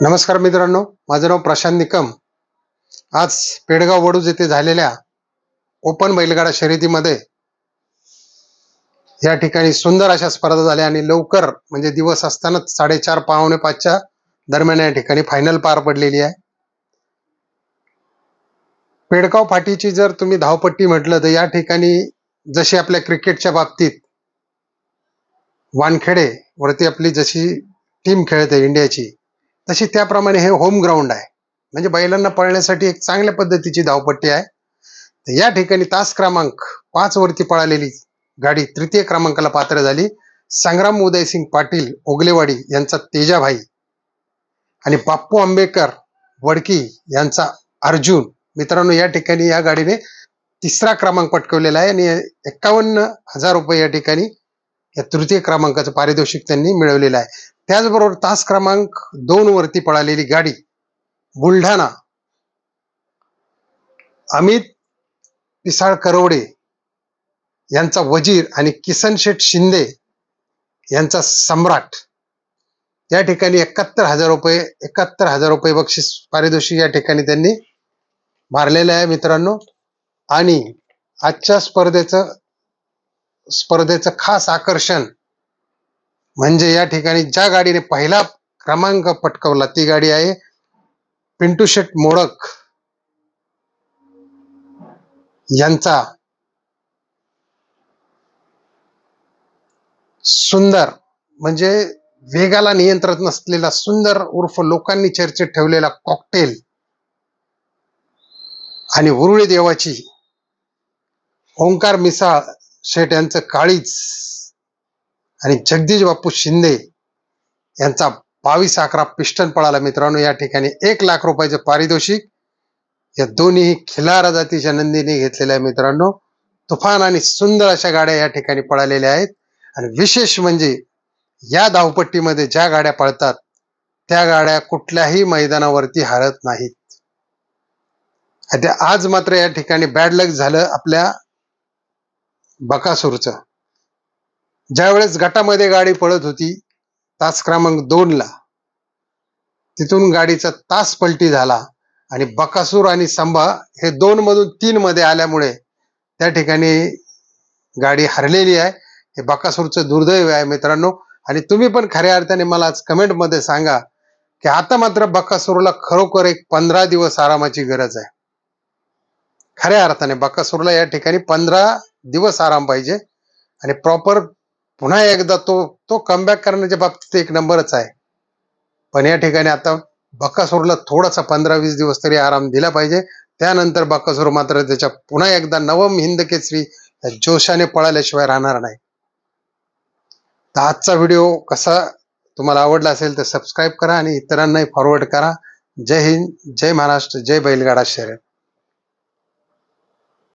नमस्कार मित्रांनो माझं नाव प्रशांत निकम. आज पेडगाव वडूज येथे झालेल्या ओपन बैलगाडा शर्यतीमध्ये या ठिकाणी सुंदर अशा स्पर्धा झाल्या आणि लवकर म्हणजे दिवस असतानाच साडेचार पावणे पाचच्या दरम्यान या ठिकाणी फायनल पार पडलेली आहे. पेडगाव फाटीची जर तुम्ही धावपट्टी म्हटलं तर या ठिकाणी जशी आपल्या क्रिकेटच्या बाबतीत वानखेडे वरती आपली जशी टीम खेळते इंडियाची तशी त्याप्रमाणे हे होम ग्राउंड आहे. म्हणजे बैलांना पळण्यासाठी एक चांगल्या पद्धतीची धावपट्टी आहे. तर या ठिकाणी तास क्रमांक पाच वरती पळालेली गाडी तृतीय क्रमांकाला पात्र झाली. संग्राम उदयसिंग पाटील ओगलेवाडी यांचा तेजाभाई आणि बाप्पू आंबेकर वडकी यांचा अर्जुन. मित्रांनो या ठिकाणी या गाडीने तिसरा क्रमांक पटकवलेला आहे आणि एक्कावन्न हजार रुपये या ठिकाणी या तृतीय क्रमांकाचं पारितोषिक त्यांनी मिळवलेलं आहे. त्याचबरोबर तास क्रमांक दोन वरती पळालेली गाडी बुलढाणा. अमित पिसाळ करवडे यांचा वजीर आणि किसन शेठ शिंदे यांचा सम्राट. या ठिकाणी एकाहत्तर हजार रुपये एकाहत्तर हजार रुपये बक्षीस पारितोषिक या ठिकाणी त्यांनी मारलेलं आहे मित्रांनो. आणि आजच्या स्पर्धेचं स्पर्धेचं खास आकर्षण म्हणजे या ठिकाणी ज्या गाडीने पहिला क्रमांक पटकवला ती गाडी आहे पिंटू शेट मोडक. यांचा सुंदर म्हणजे वेगाला नियंत्रण नसलेला सुंदर उर्फ लोकांनी चर्चेत ठेवलेला कॉकटेल आणि उरुळी देवाची ओंकार मिसाळ शेट यांचं काळीच आणि जगदीश बापू शिंदे यांचा बावीस अकरा पिस्टन पळाला मित्रांनो. या ठिकाणी एक लाख रुपयाचे पारितोषिक या दोन्ही खिलारा जातीच्या नंदीने घेतलेल्या आहे मित्रांनो. तुफान आणि सुंदर अशा गाड्या या ठिकाणी पळालेल्या आहेत. आणि विशेष म्हणजे या धावपट्टीमध्ये ज्या गाड्या पळतात त्या गाड्या कुठल्याही मैदानावरती हरत नाहीत. आता आज मात्र या ठिकाणी बॅड लक झालं आपल्या बकासूरचं. ज्यावेळेस गटामध्ये गाडी पळत होती तास क्रमांक दोनला तिथून गाडीचा तास पलटी झाला आणि बकासूर आणि संभा हे दोन मधून तीन मध्ये आल्यामुळे त्या ठिकाणी गाडी हरलेली आहे. हे बकासूरचं दुर्दैव आहे मित्रांनो. आणि तुम्ही पण खऱ्या अर्थाने मला आज कमेंटमध्ये सांगा की आता मात्र बकासूरला खरोखर एक पंधरा दिवस आरामाची गरज आहे. खऱ्या अर्थाने बकासूरला या ठिकाणी पंधरा दिवस आराम पाहिजे. आणि प्रॉपर पुन्हा एकदा तो तो कमबॅक करण्याच्या बाबतीत एक नंबरच आहे. पण या ठिकाणी आता बकासूरला थोडासा पंधरा वीस दिवस तरी आराम दिला पाहिजे. त्यानंतर बकासूर मात्र त्याच्या पुन्हा एकदा नवम हिंद केसरी या जोशाने पळाल्याशिवाय राहणार नाही. तर आजचा व्हिडिओ कसा तुम्हाला आवडला असेल तर सबस्क्राईब करा आणि इतरांनाही फॉरवर्ड करा. जय हिंद जय महाराष्ट्र जय बैलगाडा शर्यत.